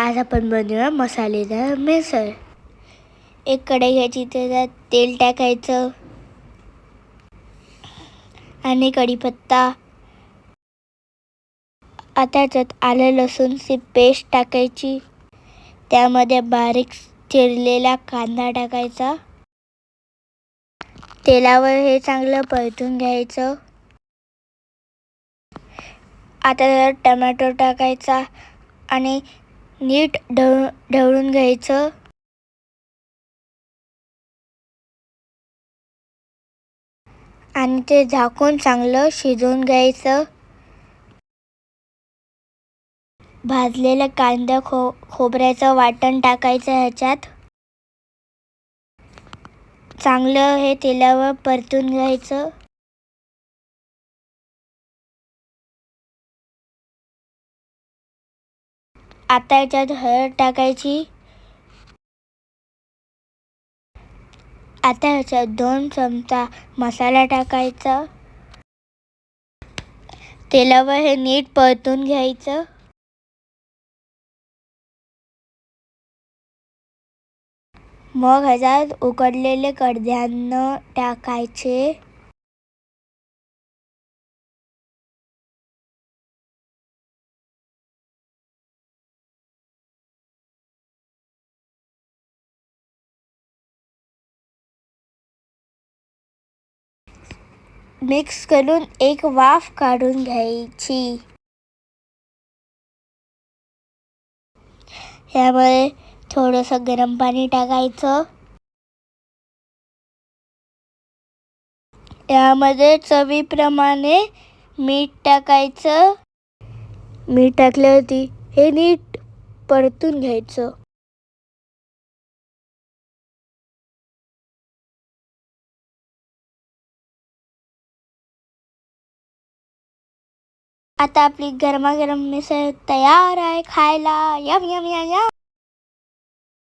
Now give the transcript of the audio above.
आज आपण बनवूया मसालेदार मिसळ. एक कढई घ्यायची त्याच्यात तेल टाकायचं. आणि कढीपत्ता. आता त्यात आलं लसूणची पेस्ट टाकायची. त्यामध्ये बारीक चिरलेला कांदा टाकायचा. तेलावर हे चांगलं परतून घ्यायचं. आता त्यात टमॅटो टाकायचा. आणि नीट ढव ढवळून घ्यायचं. आणि ते झाकून चांगलं शिजवून घ्यायचं. भाजलेलं कांदा खो खोबऱ्याचं वाटण टाकायचं ह्याच्यात. चांगलं हे तेलावर परतून घ्यायचं. आता याच्यात हळद टाकायची. आता ह्याच्यात दोन चमचा मसाला टाकायचा. तेलावर हे नीट परतून घ्यायचं. मग ह्याच्यात उकडलेले कडधान्य टाकायचे. मिक्स करून एक वाफ काढून घ्यायची. यामध्ये थोडंसं गरम पाणी टाकायचं. यामध्ये चवीप्रमाणे मीठ टाकायचं. मीठ टाकल्यावरती हे नीट परतून घ्यायचं. आता आपली गरमागरम मिसळ तयार आहे खायला. Yum yum yum yum.